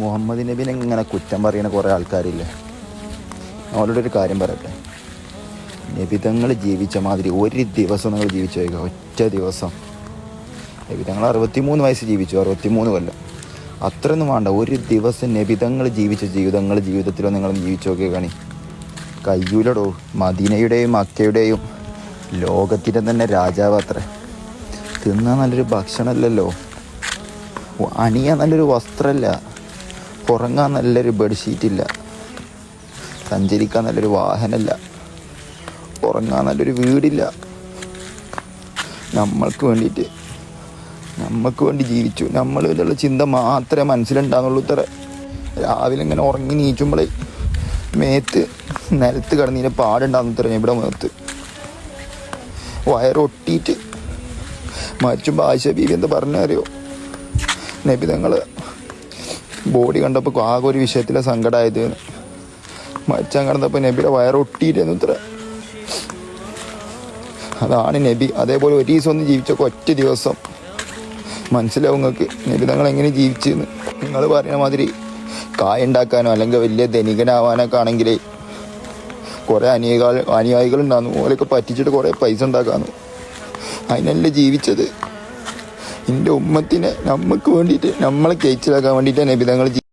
മുഹമ്മദ് നബിനെ ഇങ്ങനെ കുറ്റം പറയുന്ന കുറേ ആൾക്കാരില്ലേ? ഒരു കാര്യം പറയട്ടെ. നബിതങ്ങൾ ജീവിച്ച മാതിരി ഒരു ദിവസം നിങ്ങൾ ജീവിച്ചു വയ്ക്കുക ഒറ്റ ദിവസം. നബിതങ്ങൾ അറുപത്തിമൂന്ന് വയസ്സ് ജീവിച്ചു. അറുപത്തിമൂന്ന് കൊല്ലം. അത്രയൊന്നും വേണ്ട. ഒരു ദിവസം നബിതങ്ങൾ ജീവിച്ച ജീവിതങ്ങൾ ജീവിതത്തിലോ നിങ്ങൾ ജീവിച്ചു നോക്കിയ കണി. കയ്യൂലടോ. മദീനയുടെയും അക്കയുടെയും ലോകത്തിന്റെ തന്നെ രാജാവ് അത്രേ. തിന്നാൻ നല്ലൊരു ഭക്ഷണമല്ലല്ലോ. അണിയാൻ നല്ലൊരു വസ്ത്രമല്ല. ഉറങ്ങാൻ നല്ലൊരു ബെഡ്ഷീറ്റില്ല. സഞ്ചരിക്കാൻ നല്ലൊരു വാഹനമില്ല. ഉറങ്ങാൻ നല്ലൊരു വീടില്ല. നമ്മൾക്ക് വേണ്ടിയിട്ട്. നമ്മൾക്ക് വേണ്ടി ജീവിച്ചു. നമ്മൾ ഇതിലുള്ള ചിന്ത മാത്രമേ മനസ്സിലുണ്ടാകുന്നുള്ളൂ ഇത്ര. രാവിലെ ഇങ്ങനെ ഉറങ്ങി നീച്ചുമ്പോഴേ മേത്ത് നിലത്ത് കിടന്നതിന് പാടുണ്ടാകുന്നു ഇത്ര ഇവിടെ മേത്ത്. വയറൊട്ടിയിട്ട് മരിച്ചുമ്പോൾ ആയിഷ ബീവി എന്താ പറഞ്ഞറിയോ നബി തങ്ങൾ ബോഡി കണ്ടപ്പോൾ ആകെ ഒരു വിഷയത്തിലെ സങ്കടമായത് മരിച്ചാൻ കടന്നപ്പോൾ നബിയുടെ വയറൊട്ടിയിരുന്നു ഇത്ര. അതാണ് നബി. അതേപോലെ ഒരു ദിവസം ഒന്ന് ജീവിച്ചൊക്കെ ഒറ്റ ദിവസം. മനസ്സിലാവും നിങ്ങൾക്ക് നബി തങ്ങൾ എങ്ങനെ ജീവിച്ചെന്ന്? നിങ്ങൾ പറയുന്ന മാതിരി കായ ഉണ്ടാക്കാനോ അല്ലെങ്കിൽ വലിയ ധനികനാവാനൊക്കെ ആണെങ്കിൽ കുറേ അനുയായികൾ അനുയായികൾ ഉണ്ടാകുന്നു പറ്റിച്ചിട്ട് കുറേ പൈസ ഉണ്ടാക്കാന്നു. അതിനല്ലേ ജീവിച്ചത്. എന്റെ ഉമ്മത്തിനെ നമുക്ക് വേണ്ടിയിട്ട് നമ്മളെ കേച്ചിലാക്കാൻ വേണ്ടിയിട്ടാണ് നബി തങ്ങൾ